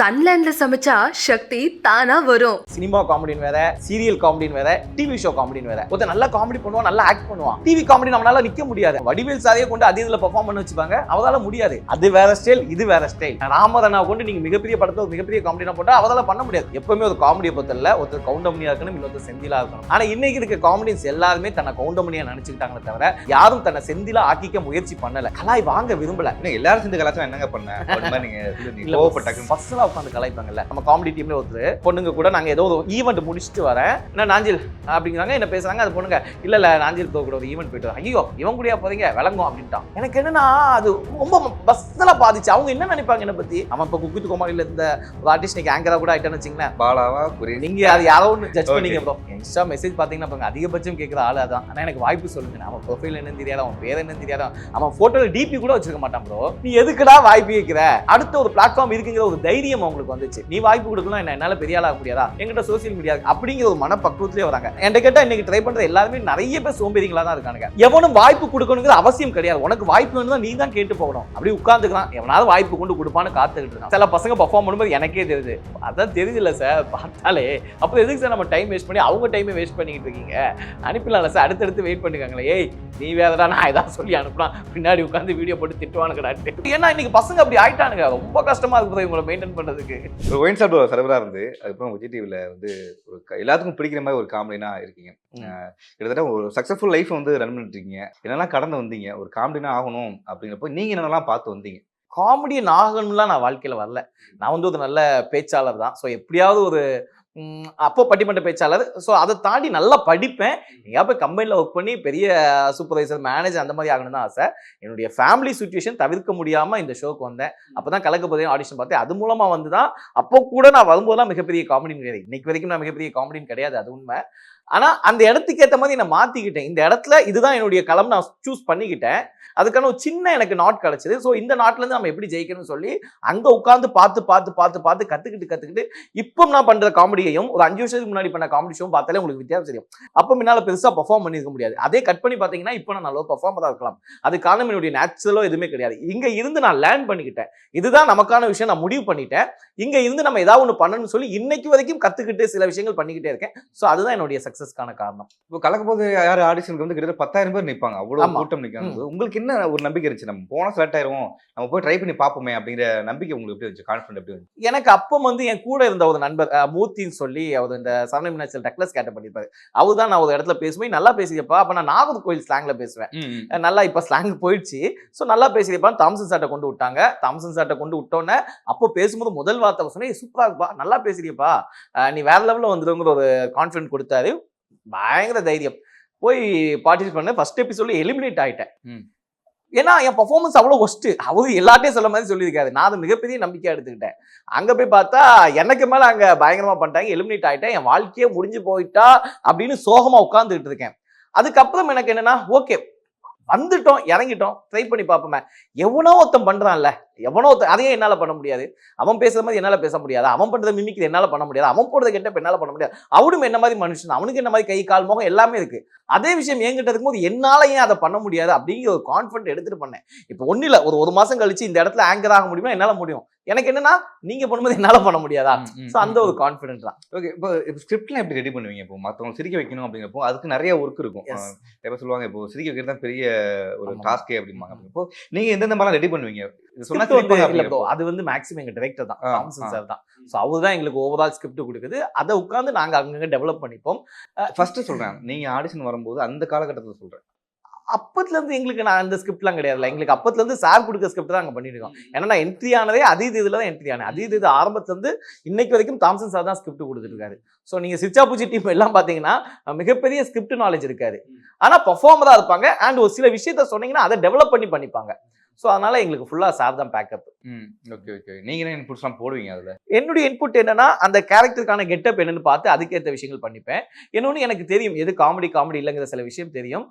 சன்லேண்ட்ல சமைச்சா சக்தி தானா வரும். சினிமா காமெடின்னு வேற சீரியல் காமெடின்னு வேற டிவி ஷோ காமெடின்னு வேற. ஒருத்தன் நல்லா காமெடி பண்ணுவான் நல்லா ஆக்ட் பண்ணுவான். டிவி காமெடி நம்மளால நிக்க முடியாது. வடிவேல் சாதையை கொண்டு அதே இதுல பெர்ஃபார்ம் பண்ண வச்சுப்பாங்க. அவதால முடியாது. அது வேற ஸ்டைல் இது வேற ஸ்டைல் ராமதனா கொண்டு நீங்க மிகப்பெரிய படத்தை ஒரு மிகப்பெரிய காமெடினா போட்டா அவதால பண்ண முடியாது. எப்பவுமே ஒரு காமெடியை பொறுத்தல ஒருத்தர் கவுண்டமணியா இருக்கணும் இன்னொருத்தர் செந்திலா இருக்கணும். ஆனா இன்னைக்கு இருக்க காமெடியன்ஸ் எல்லாருமே தன்னை கவுண்டமணியா நினைச்சுக்கிட்டாங்களே தவிர யாரும் தன்னை செந்திலா ஆக்கிக்க முயற்சி பண்ணல. கலாய் வாங்க விரும்பல. எல்லாரும் சேர்ந்து கலாச்சாரம் என்னங்க பண்ண? நீங்க கோவப்பட்டாங்க ஃபர்ஸ்ட்ல உட்காந்து கலாய்ப்பாங்கல்ல. நம்ம காமெடி டீம்ல ஒருத்தர் பொண்ணுங்க கூட நாங்க ஏதோ ஒரு ஈவெண்ட் முடிச்சுட்டு வரேன். என்ன நாஞ்சில் அப்படிங்கிறாங்க என்ன பேசுறாங்க அது பொண்ணுங்க இல்ல இல்ல நாஞ்சில் தோ கூட ஒரு ஈவெண்ட் போயிட்டு. ஐயோ இவன் கூடயா போறீங்க? விளங்கும் அப்படின்ட்டான். எனக்கு என்னன்னா அது ரொம்ப பஸ்ல பாதிச்சு. அவங்க என்ன நினைப்பாங்க என்ன பத்தி? அவன் இப்ப குக்கித்து கோமாளில இருந்த ஒரு ஆர்டிஸ்ட் நீங்க ஆங்கரா கூட ஆயிட்டான்னு வச்சுங்களேன் பாலாவா நீங்க அது யாரோ ஒன்று ஜட்ஜ். பண்ணீங்க ப்ரோ இன்ஸ்டா மெசேஜ் பாத்தீங்கன்னா பாருங்க அதிகபட்சம் கேட்குற ஆள் அதான். ஆனா எனக்கு வாய்ப்பு சொல்லுங்க. அவன் ப்ரொஃபைல் என்னன்னு தெரியாது அவன் பேர் என்னன்னு தெரியாது. அவன் போட்டோல டிபி கூட வச்சிருக்க மாட்டான் ப்ரோ நீ எதுக்குடா வாய்ப்பு கேட்கிற அடுத்த ஒரு பிளாட்ஃபார்ம் இருக்குங்கிற ஒரு தைரியம் அவங்களுக்கு வந்துச்சு. நீ வாய்ப்பு கொடுக்கலாம் என்ன என்னால பெரிய ஆளாக முடியாதா? என்கிட்ட சோசியல் மீடியா அப்படிங்கிற ஒரு மனப்பக்குவத்திலே வராங்க. என்கிட்ட கேட்டா இன்னைக்கு ட்ரை பண்ற எல்லாருமே நிறைய பேர் சோம்பேறிங்களா தான் இருக்காங்க எவனும் வாய்ப்பு கொடுக்கணுங்கிற அவசியம் கிடையாது. உனக்கு வாய்ப்பு வேணும் நீ தான் கேட்டு போகணும். அப்படி உட்காந்துக்கலாம் எவனாவது வாய்ப்பு கொண்டு கொடுப்பான்னு காத்துக்கிட்டு இருக்கான். சில பசங்க பர்ஃபார்ம் பண்ணும்போது எனக்கே தெரியுது. அதான் தெரியுதுல்ல சார் பார்த்தாலே. அப்போ எதுக்கு சார் நம்ம டைம் வேஸ்ட் பண்ணி அவங்க டைமே வேஸ்ட் பண்ணிக்கிட்டு இருக்கீங்க? அனுப்பிடலாம்ல சார் அடுத்தடுத்து வெயிட் பண்ணிக்காங்களே ஏய் நீ வேறடா நான் ஏதாவது சொல்லி அனுப்பலாம் பின்னாடி உட்காந்து வீடியோ போட்டு திட்டுவானுங்கடா. ஏன்னா இன்னைக்கு பசங்க அப்படி ஆயிட்டானுங்க. ரொம்ப கஷ்டமா இருக்குது இவங்களை மெயின்டைன் பண்றதுக்கு ஒரு ஒயின் ஷாப் சர்வரா இருந்து அதுக்கப்புறம் விஜய் டிவில வந்து ஒரு எல்லாத்துக்கும் பிடிக்கிற மாதிரி ஒரு காமெடினா இருக்கீங்க. கிட்டத்தட்ட ஒரு சக்சஸ்ஃபுல் லைஃப் வந்து ரன் பண்ணிட்டு இருக்கீங்க. என்னெல்லாம் கடந்து வந்தீங்க? ஒரு காமெடினா ஆகணும் அப்படிங்கிறப்போ நீங்க என்னென்னலாம் பார்த்து வந்தீங்க? காமெடியன் ஆகணும்லாம் நான் வாழ்க்கையில வரல. நான் வந்து ஒரு நல்ல பேச்சாளர் தான். ஸோ எப்படியாவது ஒரு அப்போ பட்டிமன்ற பேச்சாளர். ஸோ அதை தாண்டி நல்லா படிப்பேன். எங்கேயா போய் கம்பெனியில் ஒர்க் பண்ணி பெரிய சூப்பர்வைசர் மேனேஜர் அந்த மாதிரி ஆகணும் தான் ஆசை. என்னுடைய ஃபேமிலி சுச்சுவேஷன் தவிர்க்க முடியாமல் இந்த ஷோக்கு வந்தேன். அப்போ தான் கலக்க ஆடிஷன் பார்த்தேன். அது மூலமாக வந்து தான் அப்போ கூட நான் வரும்போதெல்லாம் மிகப்பெரிய காமெடின்னு கிடையாது. இன்னைக்கு வரைக்கும் நான் மிகப்பெரிய காமெடின்னு கிடையாது. அது உண்மை. ஆனால் அந்த இடத்துக்கு ஏற்ற மாதிரி நான் மாற்றிக்கிட்டேன் இந்த இடத்துல இதுதான் என்னுடைய களம் நான் சூஸ் பண்ணிக்கிட்டேன். அதுக்கான ஒரு சின்ன எனக்கு நாட் கிடச்சிது. ஸோ இந்த நாட்டிலேருந்து நம்ம எப்படி ஜெயிக்கணும்னு சொல்லி அங்கே உட்காந்து பார்த்து பார்த்து பார்த்து பார்த்து கற்றுக்கிட்டு கற்றுக்கிட்டு இப்போ நான் பண்ணுற காமெடியையும் ஒரு அஞ்சு வருஷத்துக்கு முன்னாடி பண்ண காமெடி ஷோவும் பார்த்தாலே உங்களுக்கு வித்தியாசம் தெரியும். அப்போ முன்னால் பெருசாக பர்ஃபார்ம் பண்ணியிருக்க முடியாது. அதே கட் பண்ணி பார்த்தீங்கன்னா இப்போ நான் நல்ல பர்ஃபார்மராக இருக்கலாம். அதுக்கான என்னுடைய நேச்சுரலோ எதுவுமே கிடையாது. இங்கே இருந்து நான் லேர்ன் பண்ணிக்கிட்டேன். இதுதான் நமக்கான விஷயம். நான் முடிவு பண்ணிட்டேன். இங்கே இருந்து நம்ம ஏதாவது ஒன்று பண்ணணும்னு சொல்லி இன்னைக்கு வரைக்கும் கற்றுக்கிட்டு சில விஷயங்கள் பண்ணிக்கிட்டே இருக்கேன். ஸோ அதுதான் என்னுடைய சக்ஸஸ்க்கான காரணம். இப்போ கலக்க போது யார் ஆடிஷனுக்கு வந்து கிட்டத்தட்ட பத்தாயிரம் பேர் நிற்பாங்க அவ்வளோ. கூட்டம் நிற்காங்க உங்களுக்கு என்ன ஒரு நம்பிக்கை இருந்துச்சு? நம்ம போனால் செலக்ட் ஆயிரும் நம்ம போய் ட்ரை பண்ணி பார்ப்போமே அப்படிங்கிற நம்பிக்கை உங்களுக்கு எப்படி இருந்துச்சு? கான்ஃபிடன்ட் எப்படி இருந்துச்சு? எனக்கு அப்போ வந்து என் கூட இருந்த ஒரு நண்பர் மூர்த்தின்னு சொல்லி அவர் இந்த சரண மீனாட்சியில் டக்லஸ் கேட்ட பண்ணியிருப்பாரு அவர் தான் நான் ஒரு இடத்துல பேசுவேன் நல்லா பேசியப்பா அப்போ நான் நாகர்கோயில் ஸ்லாங்ல பேசுவேன். நல்லா இப்போ ஸ்லாங் போயிடுச்சு. ஸோ நல்லா பேசியப்பா தாம்சன் சாட்டை கொண்டு விட்டாங்க. தாம்சன் சாட்டை கொண்டு விட்டோன்னே அப்போ பேசும்போது முதல் வார்த்தை சொன்னேன் சூப்பரா இருப்பா நல்லா பேசுறியப்பா. நீ வேற லெவலில் வந்துருங்கிற ஒரு கான்ஃபிடன்ட் கொடுத்தாரு. பயங்கர தைரியம். போய் பார்ட்டிசிபேட் பண்ண. ஃபர்ஸ்ட் எபிசோட்ல எலிமினேட் ஆயிட்டேன். ம். ஏன்னா என் பர்ஃபார்மன்ஸ் அவ்வளோ ஒஸ்ட்டு அவரு எல்லாத்தையும் சொல்ல மாதிரி சொல்லியிருக்காரு. நான் அது மிகப்பெரிய நம்பிக்கையா எடுத்துக்கிட்டேன். அங்க போய் பார்த்தா எனக்கு மேல அங்க பயங்கரமா பண்ணிட்டாங்க. எலிமினேட் ஆயிட்டேன். என் வாழ்க்கையே முடிஞ்சு போயிட்டா அப்படின்னு சோகமா உட்கார்ந்துட்டு இருக்கேன். அதுக்கப்புறம் எனக்கு என்னன்னா ஓகே வந்துட்டோம் இறங்கிட்டோம் ட்ரை பண்ணி பார்ப்போமே. எவனோ ஒருத்தன் பண்ணுறான்ல எவனோ ஒருத்தன் அதையே என்னால் பண்ண முடியாது. அவன் பேசுற மாதிரி என்னால் பேச முடியாது. அவன் பண்ணுறது மிமிக்கிறது என்னால் பண்ண முடியாது. அவன் போடுறத கெட்ட என்னால் பண்ண முடியாது. அவனும் என்ன மாதிரி மனுஷன் அவனுக்கு என்ன மாதிரி கை கால் முகம் எல்லாமே இருக்குது அதே விஷயம் என்கிட்ட இருக்கும்போது என்னால் ஏன் அதை பண்ண முடியாது அப்படிங்கிற ஒரு கான்ஃபிடென்ட் எடுத்துகிட்டு பண்ணேன். இப்போ ஒன்றும் இல்லை ஒரு ஒரு மாதம் கழிச்சு இந்த இடத்துல ஆங்கர் ஆக முடியுமா? என்னால் முடியும். எனக்கு என்னன்னா நீங்க பண்ணும்போது என்னால பண்ண முடியாதா? ஸோ அந்த ஒரு கான்ஃபிடென்ட் தான். ஓகே இப்போ ஸ்கிரிப்ட்லாம் எப்படி ரெடி பண்ணுவீங்க? இப்போ மற்றவங்க சிரிக்க வைக்கணும் அப்படிங்கிறப்போ அதுக்கு நிறைய ஒர்க் இருக்கும். எப்ப சொல்லுவாங்க இப்போ சிரிக்க வைக்கிறது தான் பெரிய ஒரு. டாஸ்கே அப்படிம்பாங்க. இப்போ நீங்க எந்தெந்த மாதிரிலாம் ரெடி பண்ணுவீங்க? சொன்னா. அது வந்து மேக்ஸிமம் எங்க டைரக்டர் தான் தாம்சன். சார் தான். ஸோ அவர் தான் எங்களுக்கு ஓவரால் ஸ்கிரிப்ட் கொடுக்குது. அதை உட்காந்து நாங்க அங்கங்க டெவலப் பண்ணிப்போம். ஃபர்ஸ்ட் சொல்றேன் நீங்க ஆடிஷன் வரும்போது அந்த காலகட்டத்தில் சொல்றேன். அப்பத்துல இருந்து எங்களுக்கு நான் அந்த ஸ்கிரிப்ட்லாம் கிடையாதுல எங்களுக்கு அப்பத்துல இருந்து சார் கொடுக்க ஸ்கிரிப்ட் தான் அங்க பண்ணிட்டு இருக்கோம் ஏன்னா நான் என்ட்ரி ஆனதே அதீத் இதுல தான் என்ட்ரி ஆனேன். அதீத் இது ஆரம்பத்துல இருந்து இன்னைக்கு வரைக்கும் தாம்சன் சார் தான் ஸ்கிரிப்ட் கொடுத்துட்டு இருக்காரு ஸோ நீங்க சிச்சா பூச்சி டீம் எல்லாம் பாத்தீங்கன்னா அஹ், மிகப்பெரிய ஸ்கிரிப்ட் நாலேஜ் இருக்காது. ஆனா பர்ஃபார்மரா இருப்பாங்க. அண்ட் ஒரு சில விஷயத்த சொன்னீங்கன்னா அதை டெவலப் பண்ணி பண்ணிப்பாங்க. ஸோ அதனால எங்களுக்கு ஃபுல்லாக சார் தான் பேக்கப் ம் ஓகே ஓகே நீங்க என்ன இன்புட்ஸ்லாம் போடுவீங்க அதுல? என்னுடைய இன்புட் என்னன்னா அந்த கேரக்டருக்கான கெட்டப் என்னன்னு பார்த்து அதுக்கேற்ற விஷயங்கள் பண்ணிப்பேன். இன்னொன்று எனக்கு தெரியும் எது காமெடி காமெடி இல்லைங்கிற சில விஷயம் தெரியும்.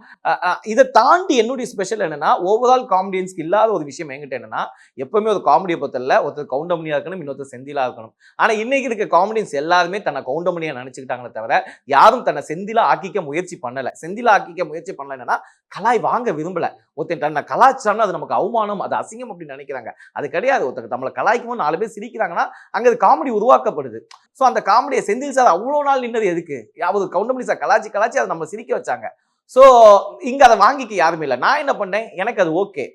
இதை தாண்டி என்னுடைய ஸ்பெஷல் என்னன்னா ஓவரால் காமெடியன்ஸ்க்கு இல்லாத ஒரு விஷயம் என்கிட்ட என்னன்னா எப்பவுமே ஒரு காமெடியை பொறுத்தல ஒருத்தர் கவுண்டமணியா இருக்கணும் இன்னொருத்தர் செந்திலா இருக்கணும். ஆனா இன்னைக்கு இருக்க காமெடியன்ஸ் எல்லாருமே தன்னை கவுண்டமணியா நினைச்சுக்கிட்டாங்களே தவிர யாரும் தன்னை செந்திலா ஆக்கிக்க முயற்சி பண்ணல. செந்திலா ஆக்கிக்க முயற்சி பண்ணல என்னன்னா கலாய் வாங்க விரும்பல. ஒருத்தன் தன்னை கலாச்சாரம் அது நமக்கு அவமானம் அது அசிங்கம் அப்படின்னு நினைக்கிறாங்க. அது கிடையாது. ஒருத்தர் நம்மளை கலாய்க்கும்போது நாலு பேர் சிரிக்கிறாங்கன்னா அங்கே அது காமெடி உருவாக்கப்படுது. ஸோ அந்த காமெடியை செந்தில் சார் அவ்வளோ நாள் நின்னது எதுக்கு? யாவது கவுண்டமணி சார் கலாச்சி கலாச்சி அதை நம்ம சிரிக்க வச்சாங்க. ஸோ இங்கே அதை வாங்கிக்க யாருமே இல்லை. நான் என்ன பண்ணேன்? எனக்கு அது ஓகே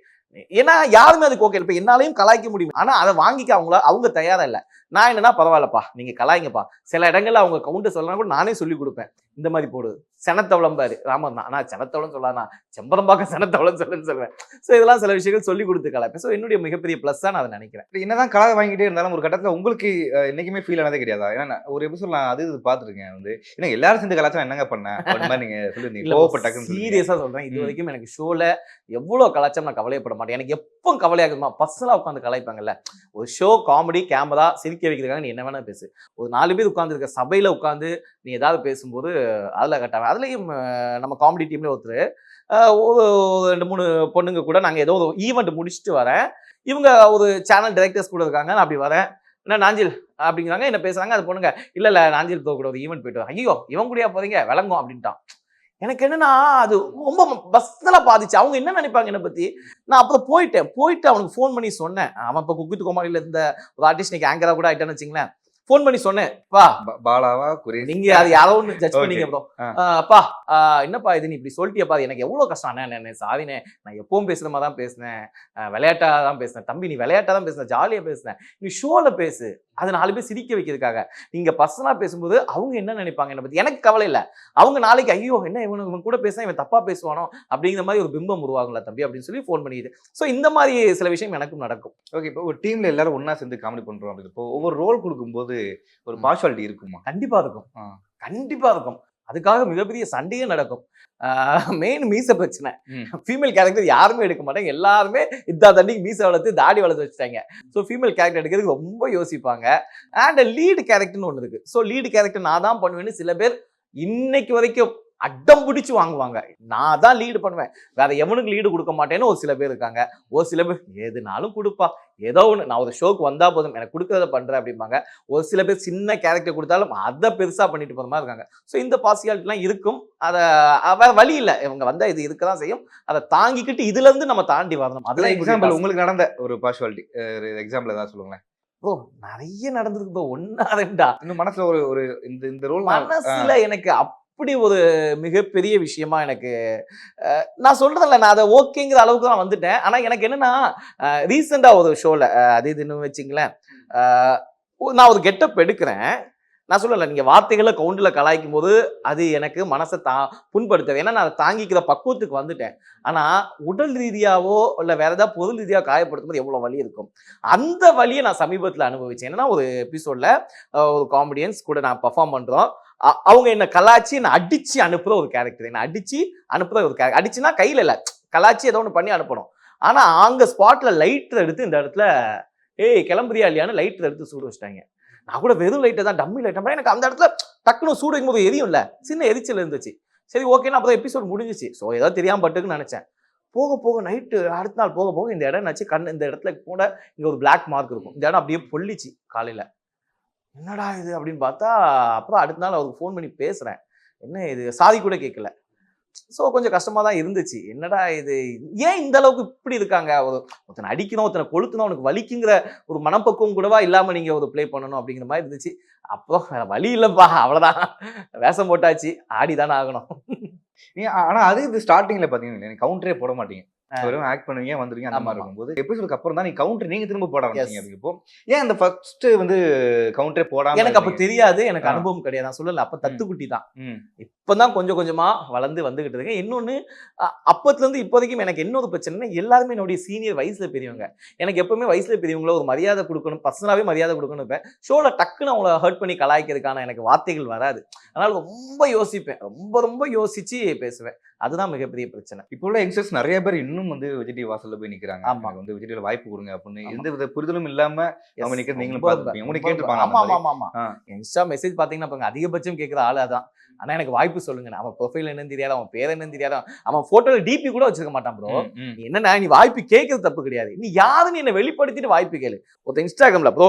ஏன்னா யாருமே அதுக்கு ஓகே இப்போ என்னாலையும் கலாய்க்க முடியும். ஆனால் அதை வாங்கிக்க அவங்கள அவங்க தயாராக இல்லை. நான் என்னன்னா பரவாயில்லப்பா. நீங்கள் கலாய்ங்கப்பா. சில இடங்களில் அவங்க கவுண்டர் சொல்லலாம் கூட நானே சொல்லி கொடுப்பேன். இந்த மாதிரி போடு. செனத்தவளம் பாரு. ராமன் தான். ஆனா செனத்தவளம் சொல்லாதான் செம்பரம்பாக்க செனத்தவளம் சொல்லுன்னு சொல்லுவேன். ஸோ இதெல்லாம் சில விஷயங்கள் சொல்லி கொடுத்து கலாய்ப்பேன் ஸோ என்னுடைய மிகப்பெரிய ப்ளஸ் தான் நான் அதை நினைக்கிறேன். என்னதான் கலாய் வாங்கிட்டே இருந்தாலும் ஒரு கட்டத்துல உங்களுக்கு என்னைக்குமே ஃபீல் ஆனதே கிடையாதா? ஏன்னா ஒரு எபிசோட் நான் அது இது பார்த்துருக்கேன் வந்து. ஏன்னா எல்லாரும் சேர்ந்து கலாச்சாரம் என்னங்க பண்ண? அந்த மாதிரி நீங்க சொல்லிருந்தீங்க. கோவப்பட்டாக்குன்னு சொல்லிருந்தீங்க. சீரியஸா சொல்றேன். இது. வரைக்கும் எனக்கு ஷோல எவ்வளவு கலாச்சாரம் நான் கவலைப்பட மாட்டேன். எனக்கு எப்போ கவலையாகுமா பர்சனலாக உட்காந்து கலாய்ப்பாங்கல்ல. ஒரு ஷோ காமெடி கேமரா சிரிக்க வைக்கிறதுக்காக நீ என்ன வேணால் பேசு. ஒரு நாலு பேர் உட்காந்துருக்க சபையில் உட்காந்து நீ ஏதாவது பேசும்போது அதில் கட்டாங்க அதுலேயும் நம்ம காமெடி டீம்ல ஒருத்தர் ஒரு ரெண்டு மூணு பொண்ணுங்க கூட நாங்கள் ஏதோ ஒரு ஈவெண்ட் முடிச்சுட்டு வரேன். இவங்க ஒரு சேனல் டைரக்டர்ஸ் கூட இருக்காங்க. நான் அப்படி வரேன். என்ன நாஞ்சில் அப்படிங்கிறாங்க. என்ன பேசுகிறாங்க அது பொண்ணுங்க இல்லை இல்லை நாஞ்சில் போக கூட ஒரு ஈவெண்ட் போயிட்டு வரேன். ஐயோ இவன் கூடயா போகிறீங்க விளங்கும். அப்படின்ட்டான். எனக்கு என்னன்னா அது ரொம்ப பஸ்தலா பாதிச்சு. அவங்க என்ன நினைப்பாங்க என்னை பத்தி? நான் அப்புறம் போயிட்டேன். போயிட்டு அவனுக்கு ஃபோன் பண்ணி சொன்னேன். அவன் இப்போ குக்கித்து குமாரில இருந்த ஒரு ஆர்டிஸ்ட் நீங்க ஆங்கரா கூட ஆயிட்டான்னு வச்சுங்களேன் ஃபோன் பண்ணி சொன்னேன். பா பாலாவா குரேஷ். நீங்க அது யாரோ ஒன்று ஜட்ஜ். பண்ணீங்க ப்ரோ ஆ. அப்பா என்னப்பா இது? நீ இப்படி சொல்லிட்டியப்பா. எனக்கு எவ்வளவு கஷ்டம். அண்ணே சாரிண்ணே நான் எப்பவும் பேசுற மாதிரி தான் பேசினேன். விளையாட்டா தான் பேசினேன். தம்பி நீ விளையாட்டா தான் பேசுன ஜாலியா பேசுனேன் நீ ஷோல பேசு. அது நாலு பேர் சிரிக்க வைக்கிறதுக்காக. நீங்க பர்சனலா பேசும்போது அவங்க என்ன நினைப்பாங்க? என்ன பத்தி எனக்கு கவலை இல்லை. அவங்க நாளைக்கு ஐயோ என்ன இவனு? இவன் கூட பேசினா இவன் தப்பா பேசுவானோ? அப்படிங்கிற மாதிரி ஒரு பிம்பம் உருவாகும்ல தம்பி அப்படின்னு சொல்லி ஃபோன் பண்ணிது ஸோ இந்த மாதிரி சில விஷயம் எனக்கும் நடக்கும். ஓகே இப்போ ஒரு டீம்ல எல்லாரும் ஒண்ணா சேர்ந்து காமெடி பண்றோம் அப்படின்னு இப்போ ஒவ்வொரு ரோல் கொடுக்கும்போது ஒரு பார்ஷாலிட்டி இருக்குமா? கண்டிப்பா இருக்கும். கண்டிப்பா இருக்கும். அதுக்காக மிகப்பெரிய சண்டையே நடக்கும். மெயின் மீச பிரச்சனை. ஃபீமேல் கேரக்டர் யாருமே எடுக்க மாட்டாங்க. எல்லாருமே இதா தண்டிக்கு மீச வளர்த்து தாடி வளர்த்து வச்சுட்டாங்க. ஸோ ஃபீமேல் கேரக்டர் எடுக்கிறதுக்கு ரொம்ப யோசிப்பாங்க. அண்ட் லீடு கேரக்டர்னு ஒன்று இருக்கு. ஸோ லீடு கேரக்டர் நான் தான் பண்ணுவேன்னு சில பேர் இன்னைக்கு வரைக்கும் அடம் பிடிச்சு வாங்குவாங்க. நான் தான் லீடு பண்ணுவேன். வேற எவனுக்கு லீடு கொடுக்க மாட்டேன்னு ஒரு சில பேர் இருக்காங்க. ஒரு சில பேர் எதுனாலும் கொடுப்பா. ஏதோ ஒன்று நான் ஒரு ஷோக்கு வந்தா போதும். எனக்கு கொடுக்கறத பண்றேன் அப்படிம்பாங்க. ஒரு சில பேர் சின்ன கேரக்டர் கொடுத்தாலும் அதை பெருசா பண்ணிட்டு போற மாதிரி இருக்காங்க. ஸோ இந்த பாசியாலிட்டிலாம் இருக்கும். அதை வேற வழி இல்லை. இவங்க வந்தா இது இருக்க தான் செய்யும். அதை தாங்கிக்கிட்டு இதுல இருந்து நம்ம தாண்டி வரணும். அதுல அதுல எக்ஸாம்பிள் உங்களுக்கு நடந்த ஒரு பார்ஷாலிட்டி எக்ஸாம்பிள் ஏதாவது சொல்லுங்களேன். ப்ரோ நிறைய நடந்திருக்கு ப்ரோ. ஒன்னா ரெண்டா? இன்னும் மனசுல ஒரு ஒரு இந்த இந்த ரோல் மனசுல எனக்கு அப்படி ஒரு மிகப்பெரிய விஷயமா எனக்கு நான் சொல்றதில்ல. நான் அதை ஓகேங்கிற அளவுக்கு தான் வந்துட்டேன். ஆனால் எனக்கு என்னன்னா ரீசெண்டாக ஒரு ஷோவில் அது இதுன்னு வச்சிங்களேன் நான் ஒரு கெட்டப் எடுக்கிறேன். நான் சொல்லலை நீங்கள் வார்த்தைகளை கவுண்டில் கலாய்க்கும் போது அது எனக்கு மனசை தா புண்படுத்தது. ஏன்னா நான் அதை தாங்கிக்கிற பக்குவத்துக்கு வந்துட்டேன். ஆனால் உடல் ரீதியாவோ இல்லை வேறு ஏதாவது பொருள் ரீதியாக காயப்படுத்தும் போது எவ்வளோ வலி இருக்கும்? அந்த வழியை நான் சமீபத்தில் அனுபவிச்சேன். என்னன்னா ஒரு எபிசோட்ல ஒரு காமெடியன்ஸ் கூட நான் பர்ஃபார்ம் பண்ணுறோம் அவங்க என்ன கலாச்சி என்ன அடிச்சு அனுப்புற ஒரு கேரக்டர் என்ன அடிச்சு அனுப்புற ஒரு கேரக்டர் அடிச்சுனா கையில இல்ல. கலாச்சி ஏதோ ஒன்று பண்ணி அனுப்பணும். ஆனா அங்க ஸ்பாட்ல லைட்டர் எடுத்து இந்த இடத்துல ஏய் கிளம்புறியா இல்லையான்னு லைட்டர் எடுத்து சூடு வச்சிட்டாங்க. நான் கூட வெறும் லைட்டை தான் டம்மி லைட் எனக்கு அந்த இடத்துல டக்குனு சூடு வைக்கும் போது இல்லை. சின்ன எரிச்சல் இருந்துச்சு. சரி ஓகேன்னா அப்போ எபிசோட் முடிஞ்சிச்சு. ஸோ ஏதோ தெரியாம பட்டுக்குன்னு நினைச்சேன். போக போக நைட்டு அடுத்த நாள் போக போக இந்த இடம் என்னாச்சு? கண் இந்த இடத்துல கூட இங்க ஒரு பிளாக் மார்க் இருக்கும். இந்த இடம் அப்படியே பொல்லிச்சு காலையில. என்னடா இது அப்படின்னு பார்த்தா அப்புறம் அடுத்த நாள் அவருக்கு ஃபோன் பண்ணி பேசுகிறேன் என்ன இது? சாதி கூட கேட்கல ஸோ கொஞ்சம் கஷ்டமாக தான் இருந்துச்சு. என்னடா இது? ஏன் இந்த அளவுக்கு இப்படி இருக்காங்க? ஒரு ஒருத்தனை அடிக்கணும் ஒருத்தனை கொளுத்தணும் அவனுக்கு வலிக்குங்கிற ஒரு மனப்பக்குவம் கூடவா இல்லாமல் நீங்கள் ஒரு ப்ளே பண்ணணும் அப்படிங்கிற மாதிரி இருந்துச்சு. அப்போ வேற வழி இல்லைப்பா அவ்வளோதான் வேஷம் போட்டாச்சு. ஆடி தானே ஆகணும். நீ ஆனால் அது இது ஸ்டார்டிங்கில் பார்த்தீங்கன்னா கவுண்டரே போட மாட்டீங்க. வெறும் ஆக்ட் பண்ணுவீங்க வந்துருவீங்க அந்த மாதிரி. இருக்கும்போது எபிசோடுக்கு அப்புறம் தான் நீங்க கவுண்டர் நீங்க திரும்ப போட ஆரம்பிச்சீங்க. அப்படிங்கப்போ ஏன் அந்த ஃபர்ஸ்ட் வந்து கவுண்டரே போடாம எனக்கு அப்ப? தெரியாது. எனக்கு. அனுபவம் கிடையாது. நான் சொல்லல. அப்ப தத்துக்குட்டி தான். இப்பதான் கொஞ்சம் கொஞ்சமா வளர்ந்து வந்துகிட்டு இருக்கேன். இன்னொன்னு அப்பத்துல இருந்து இப்போ வரைக்கும் எனக்கு இன்னொரு பிரச்சனை எல்லாருமே என்னுடைய சீனியர் வயசுல பெரியவங்க. எனக்கு எப்பவுமே வயசுல பெரியவங்கள ஒரு மரியாதை கொடுக்கணும் பர்சனலாவே மரியாதை கொடுக்கணும் இருப்பேன் ஷோல டக்குன்னு அவங்கள ஹர்ட் பண்ணி கலாய்க்கிறதுக்கான எனக்கு வார்த்தைகள் வராது. அதனால ரொம்ப யோசிப்பேன். ரொம்ப ரொம்ப யோசிச்சு பேசுவேன். அதுதான் மிகப்பெரிய பிரச்சனை. இப்போ உள்ள யங்ஸ்டர்ஸ் நிறைய பேர் இன்னும் வந்து விஜய் வாசல்ல போய் நிக்கிறாங்க. ஆமா. வந்து விஜய் வாய்ப்பு கொடுங்க அப்படின்னு. எந்த வித புரிதலும் இல்லாம அவங்க நிக்கிறது நீங்களும். உங்களுக்கு கேட்டிருப்பாங்க ஆமா ஆமா ஆமா இன்ஸ்டா மெசேஜ் பாத்தீங்கன்னா பாருங்க அதிகபட்சம் கேட்கிற ஆளு அதான். ஆனா எனக்கு வாய்ப்பு சொல்லுங்க. அவன் ப்ரொஃபைல் என்னன்னு தெரியாது அவன் பேர் என்னன்னு தெரியாது. அவன் போட்டோல டிபி கூட வச்சிருக்க மாட்டான் ப்ரோ என்னன்னா நீ வாய்ப்பு கேட்கறது தப்பு கிடையாது. நீ யாருன்னு என்ன வெளிப்படுத்திட்டு வாய்ப்பு கேளு. ஒருத்தன் இன்ஸ்டாகிராம்ல ப்ரோ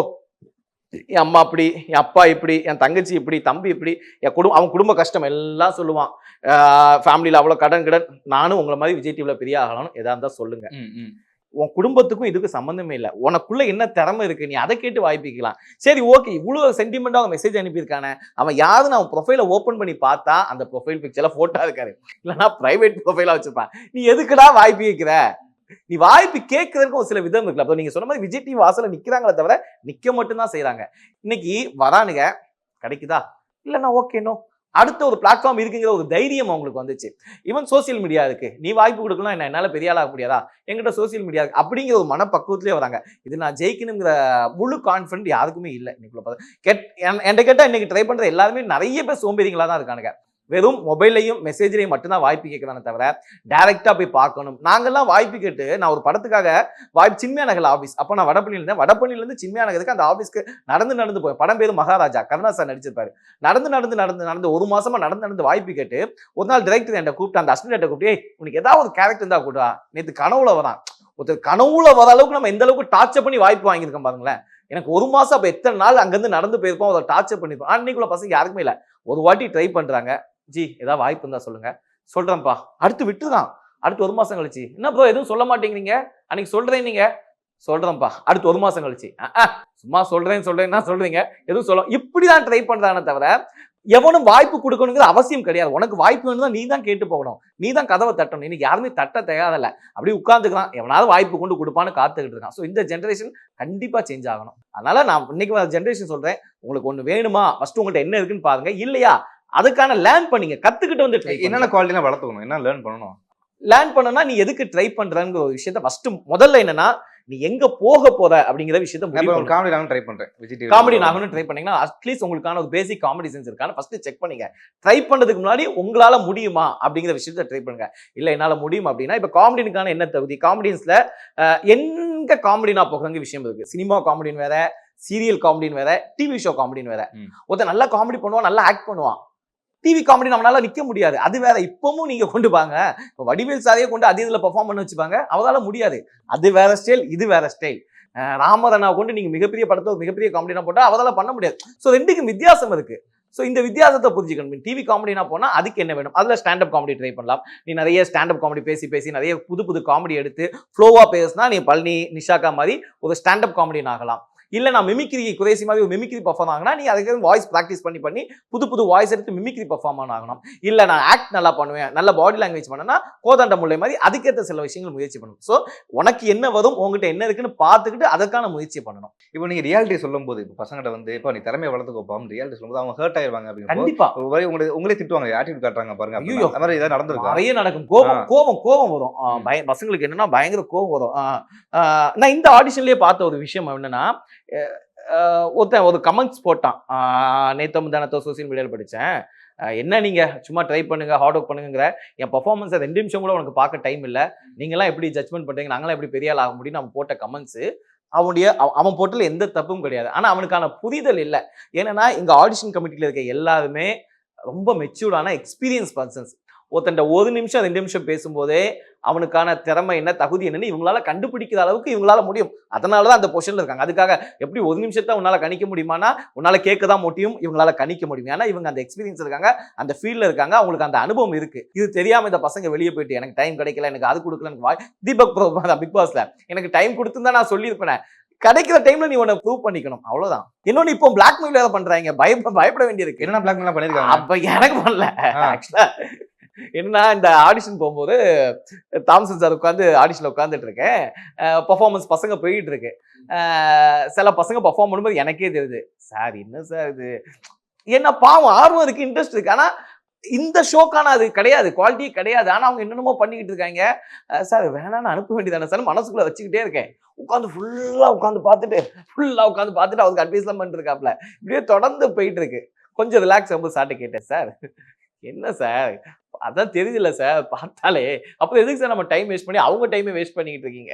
என் அம்மா இப்படி என் அப்பா இப்படி என் தங்கச்சி இப்படி தம்பி இப்படி என் குடும்பம் அவன் குடும்ப கஷ்டம் எல்லாம் சொல்லுவான். ஃபேமிலியில் அவ்வளோ கடன் கடன். நானும் உங்களை மாதிரி விஜய் டிவியில் பெரிய ஆகணும் எதா இருந்தால் சொல்லுங்க. உன் குடும்பத்துக்கும் இதுக்கும் சம்மந்தமே இல்லை. உனக்குள்ள என்ன திறமை இருக்கு நீ அதை கேட்டு வாய்ப்பிக்கலாம். சரி ஓகே இவ்வளோ சென்டிமெண்ட்டாக அவன் மெசேஜ் அனுப்பியிருக்கானே. அவன் யாருன்னு அவன் ப்ரொஃபைலை ஓப்பன் பண்ணி பார்த்தா அந்த ப்ரொஃபைல் பிக்சர்ல ஃபோட்டோ இருக்காரு. இல்லைன்னா பிரைவேட் ப்ரொஃபைலாக வச்சிருப்பான். நீ எதுக்குடா வாய்ப்பு கேட்கிற நீ வாய்ப்பு கேட்கறதுக்கு ஒரு சில விதம் இருக்குல்ல. அப்போ நீங்க சொன்ன மாதிரி விஜய் டிவி வாசலில் நிக்கிறாங்களே தவிர நிக்க மட்டும்தான் செய்கிறாங்க இன்னைக்கு வரானுங்க. கிடைக்குதா? இல்லைன்னா ஓகேனோ அடுத்த ஒரு பிளாட்ஃபார்ம் இருக்குங்கிற ஒரு தைரியம் அவங்களுக்கு வந்துச்சு. ஈவன் சோசியல் மீடியா இருக்கு. நீ வாய்ப்பு கொடுக்கலாம் என்ன? என்னால பெரிய ஆளாக முடியாதா? எங்கிட்ட சோசியல் மீடியா இருக்கு. அப்படிங்கிற ஒரு மனப்பக்குவத்திலே வராங்க. இது நான் ஜெயிக்கணுங்கிற முழு கான்ஃபிடன்ட் யாருக்குமே இல்லை. இன்னைக்குள்ள பார்த்தா கெட் என்கிட்ட கேட்டால் இன்னைக்கு ட்ரை பண்ணுற எல்லாருமே நிறைய பேர் சோம்பேறிங்களா தான் இருக்கானுங்க. வெறும் மொபைல்லையும் மெசேஜ்லையும் மட்டும்தான் வாய்ப்பு கேட்கறானே தவிர டேரெக்டாக போய் பார்க்கணும். நாங்கள்லாம் வாய்ப்பு கேட்டு நான் ஒரு படத்துக்காக வாய்ப்பு சின்மையா நகர் ஆஃபீஸ் அப்போ நான் வடபழனியில் இருந்தேன். வடபழனில இருந்து நகருக்கு அந்த ஆஃபீஸ்க்கு நடந்து நடந்து போய் படம் பேர் மகாராஜா. கருணாஸ் சார் நடிச்சிருப்பாரு. நடந்து நடந்து நடந்து நடந்து ஒரு மாசமாக நடந்து நடந்து வாய்ப்பு கேட்டு ஒரு நாள் டிரெக்டர் என்கிட்ட கூப்பிட்டு அந்த அசிஸ்டன்ட் கூப்பிட்டு உனக்கு ஏதாவது ஒரு கேரக்டர் இருந்தால் கூட்டா நேற்று கனவுல வரான். ஒருத்தர் கனவுல வர அளவுக்கு நம்ம எந்த அளவுக்கு டார்ச்சர் பண்ணி வாய்ப்பு வாங்கியிருக்கோம் பாருங்களேன். எனக்கு ஒரு மாதம் அப்போ எத்தனை நாள் அங்கேருந்து நடந்து போயிருப்போம். அதை டார்ச்சர் பண்ணியிருப்போம். அன்னைக்குள்ள பசங்க யாருக்குமே இல்லை. ஒரு வாட்டி ட்ரை பண்ணுறாங்க ஜி ஏதாவது வாய்ப்பு இருந்தா சொல்லுங்க. சொல்றேன்ப்பா. அடுத்து விட்டுதான் அடுத்து ஒரு மாசம் கழிச்சு. என்ன ப்ரோ எதுவும் சொல்ல மாட்டேங்கிறீங்க? அன்னைக்கு சொல்றேன் நீங்க. சொல்றேன்ப்பா. அடுத்து ஒரு மாசம் கழிச்சு. சும்மா சொல்றேன் சொல்றேன்னா சொல்றீங்க? எதுவும் சொல்ல இப்படிதான் ட்ரை பண்றானே தவிர எவனும் வாய்ப்பு கொடுக்கணுங்கிற அவசியம் கிடையாது. உனக்கு வாய்ப்பு வேணும்னா நீ தான் கேட்டு போகணும். நீ தான் கதவை தட்டணும். இன்னைக்கு யாருமே தட்ட தேவையில்ல அப்படியே உட்காந்துக்கலாம் எவனாவது வாய்ப்பு கொண்டு கொடுப்பான்னு காத்துக்கிட்டு இருக்கான். ஸோ இந்த ஜென்ரேஷன் கண்டிப்பா சேஞ்ச் ஆகணும். அதனால நான் இன்னைக்கு ஜென்ரேஷன் சொல்றேன். உங்களுக்கு ஒன்று வேணுமா? ஃபர்ஸ்ட் உங்கள்கிட்ட என்ன இருக்குன்னு பாருங்க. இல்லையா? அதுக்கான லேர்ன் பண்ணீங்க கத்துக்கிட்டு வந்து ட்ரை என்னென்ன குவாலிட்டிலாம் வளர்த்துக்கணும்? என்ன லேர்ன் பண்ணணும்? லேர்ன் பண்ணனா நீ எதுக்கு ட்ரை பண்றங்கிற ஒரு விஷயத்த ஃபர்ஸ்ட் முதல்ல என்னன்னா நீ எங்க போக போற அப்படிங்கிற விஷயத்த. காமெடி நானும் ட்ரை பண்றேன். விஜய் காமெடி நாகணும்னு ட்ரை பண்ணீங்கன்னா அட்லீஸ்ட் உங்களுக்கான ஒரு பேசிக் காமெடி சென்ஸ் இருக்கான்னு ஃபர்ஸ்ட் செக் பண்ணுங்க. ட்ரை பண்றதுக்கு முன்னாடி உங்களால முடியுமா அப்படிங்கிற விஷயத்த ட்ரை பண்ணுங்க. இல்ல என்னால முடியும் அப்படின்னா இப்ப காமெடினுக்கான என்ன தகுதி? காமெடியன்ஸ்ல எங்க காமெடி நான் போகிறங்க விஷயம் இருக்கு. சினிமா காமெடின்னு வேற சீரியல் காமெடின்னு வேற டிவி ஷோ காமெடின்னு வேற. ம். ஒருத்தன் நல்லா காமெடி பண்ணுவான் நல்லா ஆக்ட் பண்ணுவான். டிவி காமெடி நம்மளால நிக்க முடியாது. அது வேற இப்பவும் நீங்க கொண்டு வாங்க. இப்போ வடிவேல் சாரையே கொண்டு அதே இதுல பெர்ஃபார்ம் பண்ண வச்சுப்பாங்க. அவதால முடியாது. அது வேற ஸ்டைல் இது வேற ஸ்டைல் ராமரனா கொண்டு நீங்க மிகப்பெரிய படத்தை ஒரு மிகப்பெரிய காமெடினா போட்டா அவதால பண்ண முடியாது. ஸோ ரெண்டுக்கும் வித்தியாசம் இருக்கு. ஸோ இந்த வித்தியாசத்தை புரிஞ்சுக்கணும். டிவி காமெடினா போனால் அதுக்கு என்ன வேணும்? அதில் ஸ்டாண்டப் காமெடி ட்ரை பண்ணலாம். நீ நிறைய ஸ்டாண்டப் காமெடி பேசி பேசி நிறைய புது புது காமெடி எடுத்து ஃப்ளோவாக பேசினா நீ பழனி நிஷாக்கா மாதிரி ஒரு ஸ்டாண்டப் காமெடின்னு ஆகலாம் இல்ல நான் மிமிக்ரி குறைசி மாதிரி ஒரு மிமிக்ரி பர்ஃபார்ம் ஆகினா நீ அதுக்கு வாய்ஸ் ப்ராக்டிஸ் பண்ணி பண்ணி புது புது வாய்ஸ் எடுத்து மிமிக்ரி பர்ஃபார்ம் ஆகணும். இல்ல நான் ஆக்ட் நல்லா பண்ணுவேன் நல்ல பாடி லாங்குவேஜ் பண்ணனா கோதாண்ட முல்லை மாதிரி அதுக்கேற்ற சில விஷயங்கள் முயற்சி பண்ணணும். ஸோ உனக்கு என்ன வரும் உங்ககிட்ட என்ன இருக்குன்னு பார்த்துக்கிட்டு அதற்கான முயற்சி பண்ணணும். இப்போ நீங்க ரியாலிட்டி சொல்லும் போது இப்போ பசங்கிட்ட வந்து இப்போ நீ திறமையை வளர்த்துக்கோப்பா ரியாலிட்டி சொல்லும்போது அவங்க ஹர்ட் ஆயிருவாங்க அப்படிங்கிறப்போ கண்டிப்பா. ஒரு மாதிரி உங்களை உங்களே திட்டுவாங்க ஆட்டிடியூட் காட்டுறாங்க பாருங்க. ஐயோ. அப்படின்னா. அந்த மாதிரி ஏதாவது நடந்திருக்கா? நிறைய நடக்கும். கோபம். கோபம் கோபம் வரும். பசங்களுக்கு என்னன்னா பயங்கர கோபம் வரும். நான் இந்த ஆடிஷன்லயே பார்த்த ஒரு விஷயம் என்னன்னா ஒருத்தன் ஒரு கமெண்ட்ஸ் போட்டான். நேத்த முந்தானத்தோ சோசியல் மீடியாவில் படித்தேன் என்ன நீங்கள் சும்மா ட்ரை பண்ணுங்க ஹார்ட் ஒர்க் பண்ணுங்கிற என் பர்ஃபார்மன்ஸை ரெண்டு நிமிஷம் கூட உனக்கு பார்க்க டைம் இல்லை. நீங்களாம் எப்படி ஜட்மெண்ட் பண்ணுறீங்க நாங்களாம் எப்படி பெரிய ஆள் ஆக முடியும் அவன் போட்ட கமெண்ட்ஸு அவனுடைய அவ- அவன் போட்டில் எந்த தப்பும் கிடையாது. ஆனால் அவனுக்கான புரிதல் இல்லை. ஏன்னா இங்கே ஆடிஷன் கமிட்டியில் இருக்க எல்லாருமே ரொம்ப மெச்சூர்டான எக்ஸ்பீரியன்ஸ் பர்சன்ஸ் ஒருத்தன் ஒரு நிமிஷம் ரெண்டு நிமிஷம் பேசும்போதே அவனுக்கான திறமை என்ன தகுதி என்னன்னு இவங்களால கண்டுபிடிக்கிற அளவுக்கு இவங்களால முடியும். அதனால தான் அந்த பொசிஷன்ல இருக்காங்க. அதுக்காக எப்படி ஒரு நிமிஷத்தை உன்னால கணிக்க முடியுமானா உன்னால கேட்க தான் முடியும் இவங்களால கணிக்க முடியும். ஏன்னா இவங்க அந்த எக்ஸ்பீரியன்ஸ் இருக்காங்க அந்த ஃபீல்ட்ல இருக்காங்க அவங்களுக்கு அந்த அனுபவம் இருக்கு. இது தெரியாம இந்த பசங்க வெளியே போயிட்டு எனக்கு டைம் கிடைக்கல எனக்கு அது கொடுக்கல எனக்கு வாய் தீபக் பிக் பாஸ்ல எனக்கு டைம் கொடுத்துருந்தா நான் சொல்லியிருப்பேன். கிடைக்கிற டைம்ல நீ உன்னை ப்ரூவ் பண்ணிக்கணும். அவ்வளவுதான். இன்னொன்னு இப்போ பிளாக் மெயில் வேற பண்றாங்க. பயப்பட பயப்பட வேண்டியிருக்கு. என்னென்ன பிளாக் பண்ணிருக்காங்க? அப்ப எனக்கு பண்ணல. ஆக்சுவலா என்னன்னா இந்த ஆடிஷன் போகும்போது தாம்சன் சார் உட்காந்து ஆடிஷன்ல உட்காந்துட்டு இருக்கேன். பர்ஃபார்மன்ஸ் பசங்க போயிட்டு இருக்கு. சில பசங்க பர்ஃபார்ம் பண்ணும்போது எனக்கே தெரியுது சார் என்ன சார் இது? என்ன பாவம் ஆர்வம் இருக்கு இன்ட்ரெஸ்ட் இருக்கு. ஆனா இந்த ஷோக்கான அது கிடையாது குவாலிட்டியே கிடையாது. ஆனா அவங்க என்னென்னமோ பண்ணிக்கிட்டு இருக்காங்க. சார் வேணான்னு அனுப்ப வேண்டியதானே சார்? மனசுக்குள்ள வச்சுக்கிட்டே இருக்கேன். உட்காந்து ஃபுல்லா உட்காந்து பார்த்துட்டு ஃபுல்லா உட்காந்து பார்த்துட்டு அவருக்கு அட்வைஸ்லாம் பண்ணிருக்காப்ல. இப்படியே தொடர்ந்து போயிட்டு இருக்கு. கொஞ்சம் ரிலாக்ஸ் ஆகும்போது சார்ட்ட கேட்டேன் சார் என்ன சார்? அதான் தெரியுதுல்ல சார் பார்த்தாலே. அப்புறம் எதுக்கு சார் நம்ம டைம் வேஸ்ட் பண்ணி அவங்க டைமை வேஸ்ட் பண்ணிக்கிட்டு இருக்கீங்க?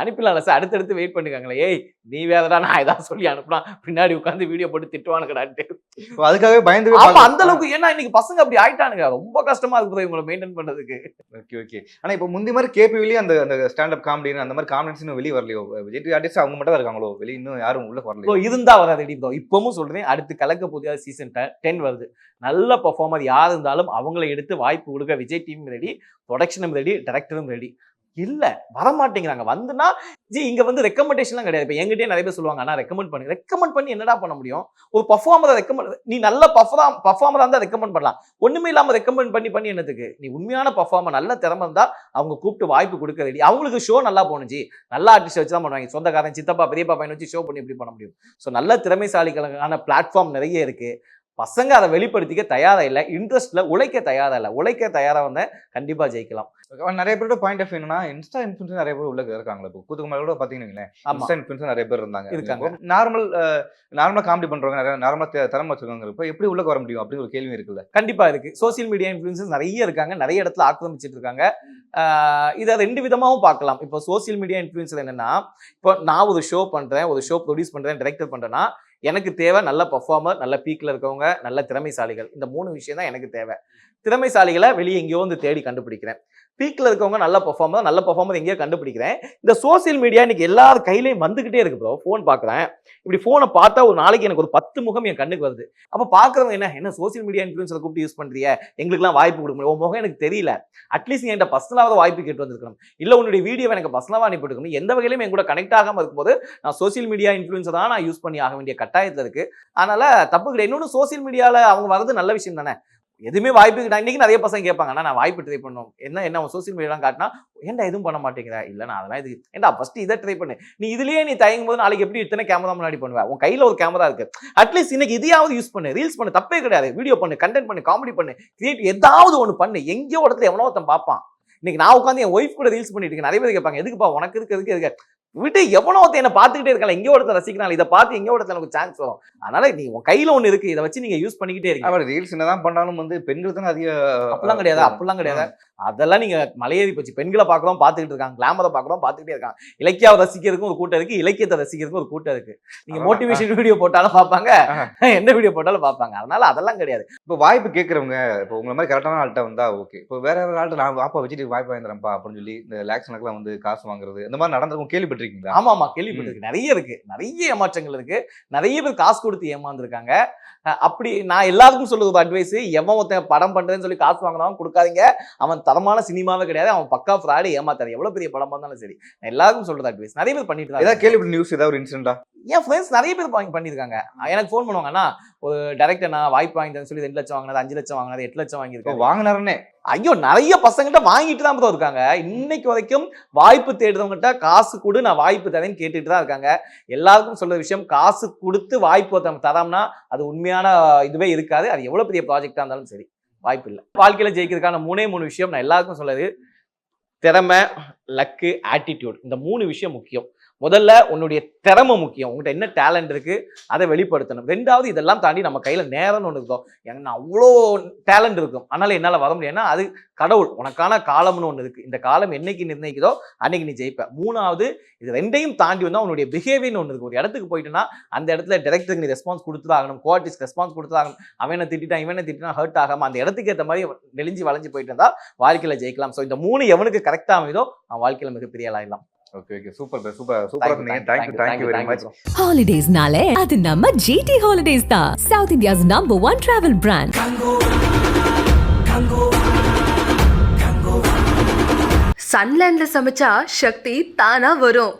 அனுப்பிடலாம்ல சார் அடுத்தடுத்து வெயிட் பண்ணிருக்காங்களே ஏய் நீ வேறடா நான் ஏதாவது சொல்லி அனுப்புனா பின்னாடி உட்காந்து வீடியோ போட்டு திட்டுவானுங்கடான்ட்டு இப்போ அதுக்காகவே பயந்து ஆமா அந்த அளவுக்கு ஏன்னா இன்னைக்கு பசங்க அப்படி ஆயிட்டானுங்க. ரொம்ப கஷ்டமா இருக்குது இவங்களை மெயின்டைன் பண்றதுக்கு. ஓகே ஓகே ஆனா இப்போ முந்தி மாதிரி கேபிவிலேயே அந்த அந்த ஸ்டாண்டப் காமெடி அந்த மாதிரி காமெடிஸ் இன்னும் வெளியே வரலையோ? விஜய் ஆர்டிஸ்ட் அவங்க மட்டும் தான் இருக்காங்களோ? வெளியே இன்னும் யாரும் உள்ள வரலையோ? இருந்தா வராது ப்ரோ இப்பவும் சொல்றேன் அடுத்து கலக்க புதிய சீசன் டென் வருது. நல்ல பர்ஃபார்மர் யார் இருந்தாலும் அவங்கள எடுத்து வாய்ப்பு கொடுக்க விஜய் டீம் ரெடி ப்ரொடக்ஷனும் ரெடி டைரக்டரும் ரெடி இல்லை வரமாட்டேங்கிறாங்க. வந்துனா ஜி இங்கே வந்து ரெக்கமெண்டேஷன்லாம் கிடையாது. இப்போ எங்கிட்டே நிறைய பேர் சொல்லுவாங்க ஆனால் ரெக்கமெண்ட் பண்ணி. ரெக்கமெண்ட் பண்ணி என்னடா பண்ண முடியும்? ஒரு பர்ஃபார்மரை ரெக்கமெண்ட் நீ நல்ல பர்ஃபார்ம் பர்ஃபார்மராக இருந்தால் ரெக்கமெண்ட் பண்ணலாம். ஒன்றுமே இல்லாமல் ரெக்கமெண்ட் பண்ணி பண்ணி என்னத்துக்கு? நீ உண்மையான பர்ஃபார்மர் நல்ல திறமை இருந்தால் அவங்க கூப்பிட்டு வாய்ப்பு கொடுக்க ரெடி அவங்களுக்கு ஷோ நல்லா போணுச்சு நல்லா ஆர்டிஸ்ட் வச்சு தான் பண்ணுவாங்க. சொந்தக்காரன் சித்தப்பா பெரியப்பா பையன் வச்சு ஷோ பண்ணி எப்படி பண்ண முடியும்? ஸோ நல்ல திறமைசாலிகளுக்கான பிளாட்ஃபார்ம் நிறைய இருக்குது பசங்க அதை வெளிப்படுத்திக்க தயாரா இல்லை இன்ட்ரெஸ்ட்ல உழைக்க தயாரா இல்லை. உழைக்க தயாரா வந்தா கண்டிப்பா ஜெயிக்கலாம். நிறைய பேரோட பாயிண்ட் ஆஃப் என்னன்னா இன்ஸ்டா இன்ஃபுளுசர் நிறைய பேர் உள்ள இருக்காங்களா இப்போ. கூத்துக்குமார் கூட பாத்தீங்கன்னா ஆமா. இன்ஸ்டா இன்ஃபுளுசர் நிறைய பேர் இருந்தாங்க. இருக்காங்க. நார்மல் நார்மலா காமெடி பண்றவங்க நிறைய நார்மலா திறமை வச்சிருக்காங்க இப்போ எப்படி உள்ள வர முடியும்? அப்படின்னு ஒரு கேள்வி இருக்குல்ல. கண்டிப்பா இருக்கு. சோசியல் மீடியா இன்ஃபுளுசஸ் நிறைய இருக்காங்க நிறைய இடத்துல ஆக்கிரமிச்சிட்டு இருக்காங்க. இதை ரெண்டு விதமாவும் பார்க்கலாம். இப்போ சோசியல் மீடியா இன்ஃபுளுசர் என்னன்னா இப்போ நான் ஒரு ஷோ பண்றேன் ஒரு ஷோ ப்ரொடியூஸ் பண்றேன் டைரக்டர் பண்றேன்னா எனக்கு தேவை நல்ல பர்ஃபார்மர் நல்ல பீக்கில் இருக்கவங்க நல்ல திறமைசாலிகள். இந்த மூணு விஷயம் தான் எனக்கு தேவை. திறமைசாலிகளை வெளியே எங்கேயோ வந்து தேடி கண்டுபிடிக்கிறேன். பீக்கில் இருக்கவங்க நல்ல பர்ஃபார்மர் நல்ல பர்ஃபார்மர் எங்கேயோ கண்டுபிடிக்கிறேன். இந்த சோசியல் மீடியா இன்னைக்கு எல்லார் கையிலையும் வந்துகிட்டே இருக்கு ப்ரோ ஃபோன் பார்க்குறேன் இப்படி ஃபோனை பார்த்தா ஒரு நாளைக்கு எனக்கு ஒரு பத்து முகம் என் கண்ணுக்கு வருது. அப்போ பார்க்குறவங்க என்ன என்ன சோசியல் மீடியா இன்ஃப்ளூன்ஸரை கூப்பிட்டு யூஸ் பண்ணுறிய எங்களுக்குலாம் வாய்ப்பு கொடுக்க முடியும் உன் முகம் எனக்கு தெரியல. அட்லீஸ்ட் நீ என்கிட்ட பர்சனலாக வாய்ப்பு கேட்டு வந்திருக்கணும். இல்லை உன்னுடைய வீடியோவை எனக்கு பர்சனலாக அனுப்பிட்டுருக்கணும் எந்த வகையிலும் என் கூட கனெக்ட் ஆகாமல் இருக்கும்போது நான் சோசியல் மீடியா இன்ஃப்ளூன்ஸை தான் நான் யூஸ் பண்ணி ஆக வேண்டிய கட்டாயத்தில் இருக்குது அதனால் தப்பு கிடையாது. இன்னொன்று சோசியல் மீடியாவில் அவங்க வர்றது நல்ல விஷயம் தானே? எதுவுமே வாய்ப்பு நான் இன்னைக்கு நிறைய பசங்க கேட்பாங்க நான் வாய்ப்பு ட்ரை பண்ணோம் என்ன என்ன சோசியல் மீடியாலாம் காட்டினா ஏன்டா எதுவும் பண்ண மாட்டேங்கிறா? இல்லை நான் அதெல்லாம் இது ஏன்டா ஃபஸ்ட்டு இதை ட்ரை பண்ணு. நீ இதுலயே நீ தயங்கும் போது நாளைக்கு எப்படி இத்தனை கேமரா முன்னாடி பண்ணுவேன் உன் கையில் ஒரு கேமரா இருக்கு. அட்லீஸ்ட் இன்னைக்கு இதையாவது யூஸ் பண்ணு. ரீல்ஸ் பண்ணு தப்பே கிடையாது. வீடியோ பண்ணு கண்டென்ட் பண்ணு காமெடி பண்ணு கிரியேட் ஏதாவது ஒன்று பண்ணு. எங்கேயோ இடத்துல எவனோ ஒருத்தன் பார்ப்பான். இன்னைக்கு நான் உட்காந்து என் ஒய்ஃப் கூட ரீல்ஸ் பண்ணிட்டு இருக்கேன். நிறைய பேர் கேட்பாங்க எதுக்குப்பா உனக்கு இருக்கு எதுக்கு? விட்டு எவனோ என்ன பார்த்துக்கிட்டே இருக்கல எங்கேயோ ஒருத்தன் ரசிக்கிறான் இதை பார்த்து எங்கேயோ ஒருத்தன் எனக்கு சான்ஸ் வரும். அதனால நீ உன் கையில ஒன்று இருக்கு இதை வச்சு நீங்க யூஸ் பண்ணிக்கிட்டே இருக்கீங்க அவர் ரீல்ஸ் என்னதான் பண்ணாலும் வந்து பெண்கள் தானே அதிக அப்படிலாம் கிடையாது அப்படிலாம் கிடையாது. அதெல்லாம் நீங்க மலையேறி போச்சு. பெண்களை பார்க்குறோம் பார்த்துக்கிட்டு இருக்காங்க கிளாமரை பார்க்குறோம் பார்த்துக்கிட்டே இருக்காங்க இலக்கியாவை ரசிக்கிறதுக்கும் ஒரு கூட்டம் இருக்கு இலக்கியத்தை ரசிக்கிறதுக்கும் ஒரு கூட்டம் இருக்கு. நீங்க அதான். மோட்டிவேஷன் வீடியோ போட்டாலும் பார்ப்பாங்க எந்த வீடியோ போட்டாலும் பார்ப்பாங்க. அதனால அதெல்லாம் கிடையாது. இப்போ வாய்ப்பு கேட்கறவங்க இப்போ உங்களை மாதிரி கரெக்டான ஆள்கிட்ட வந்தா ஓகே இப்போ வேற வேற ஆள்கிட்ட நான் வாப்பா வச்சுட்டு வாய்ப்பு வாங்கிடுறேன்ப்பா அப்படின்னு சொல்லி இந்த லேக்ஸ் வந்து காசு வாங்குறது இந்த மாதிரி நடந்திருக்கும் கேள்விப்பட்டிருக்கீங்களா? ஆமா ஆமா கேள்விப்பட்டிருக்கு நிறைய இருக்கு. நிறைய ஏமாற்றங்கள் இருக்கு. நிறைய பேர் காசு கொடுத்து ஏமாந்துருக்காங்க. அப்படி நான் எல்லாருக்கும் சொல்றது ஒரு அட்வைஸ் எவன் ஒருத்தன் படம் பண்றேன்னு சொல்லி காசு வாங்கினவன் கொடுக்காதீங்க. அவன் தரமான சினிமாவே கிடையாது. அவன் பக்கா ஃப்ராடு ஏமாத்தாரு எவ்வளவு பெரிய படமா இருந்தாலும் சரி. நான் எல்லாருக்கும் சொல்றது அட்வைஸ் நிறைய பேர் பண்ணிட்டு ஏதாவது கேள்விப்பட்ட நியூஸ் ஏதாவது ஒரு இன்சிடென்டா என் ஃப்ரெண்ட்ஸ் நிறைய பேர் வாங்கி பண்ணியிருக்காங்க எனக்கு ஃபோன் பண்ணுவாங்கன்னா ஒரு டேரக்டர் நான் வாய்ப்பு வாங்கி தரேன்னு சொல்லி ரெண்டு லட்சம் வாங்கினது அஞ்சு லட்சம் வாங்கினது எட்டு லட்சம் இப்போ வாங்கியிருக்காங்க வாங்கினாருன்னே. ஐயோ நிறைய பசங்கிட்ட வாங்கிட்டு தான் bro இருக்காங்க. இன்னைக்கு வரைக்கும் வாய்ப்பு தேடுறவங்ககிட்ட காசு கொடு நான் வாய்ப்பு தரேன்னு கேட்டுட்டு தான் இருக்காங்க. எல்லாருக்கும் சொல்ற விஷயம் காசு கொடுத்து வாய்ப்பு ஒருத்தவங்க தரோம்னா அது உண்மையான இதுவே இருக்காது. அது எவ்வளோ பெரிய ப்ராஜெக்டாக இருந்தாலும் சரி. வாய்ப்பு இல்லை வாழ்க்கையில் ஜெயிக்கிறதுக்கான மூணே மூணு விஷயம் நான் எல்லாருக்கும் சொல்லுது. திறமை லக்கு ஆட்டிடியூட் இந்த மூணு விஷயம் முக்கியம். முதல்ல உன்னுடைய திறமை முக்கியம். உங்கள்கிட்ட என்ன டேலண்ட் இருக்குது அதை வெளிப்படுத்தணும். ரெண்டாவது இதெல்லாம் தாண்டி நம்ம கையில் நேரம்னு ஒன்று இருக்கும் எனக்கு அவ்வளோ டேலண்ட் இருக்கும். அதனால் என்னால் வர முடியும்னா அது கடவுள் உனக்கான காலம்னு ஒன்று இருக்குது இந்த காலம் என்னைக்கு நிர்ணயிக்குதோ அன்னைக்கு நீ ஜெயிப்ப. மூணாவது இது ரெண்டையும் தாண்டி வந்தால் உன்னுடைய பிஹேவியர்னு ஒன்று இருக்குது ஒரு இடத்துக்கு போயிட்டுனா அந்த இடத்துல டேரக்டருக்கு நீ ரெஸ்பான்ஸ் கொடுத்துதாகணும் கோஆர்டிஸ்ட் ரெஸ்பான்ஸ் கொடுத்துதாகணும் அவனை திட்டான் இவனை திட்டினா ஹர்ட் ஆகாம அந்த இடத்துக்கு ஏற்ற மாதிரி நெளிஞ்சு வளைஞ்சு போயிட்டு இருந்தால் வாழ்க்கையில் ஜெயிக்கலாம். ஸோ இந்த மூணு எவனுக்கு கரெக்டாக அமைதோ அவன் வாழ்க்கையில் மிகப்பெரிய ஆளாயிடலாம் ஓகே ஓகே சூப்பர் சூப்பர் சூப்பரா சொன்னீங்க thank you thank you very much ஹாலிடேஸ்னாலே அது நம்ம ஜிடி ஹாலிடேஸ் தான் south India's number one travel brand சன்லேண்ட்ல சமைச்சா சக்தி தானா வரும்.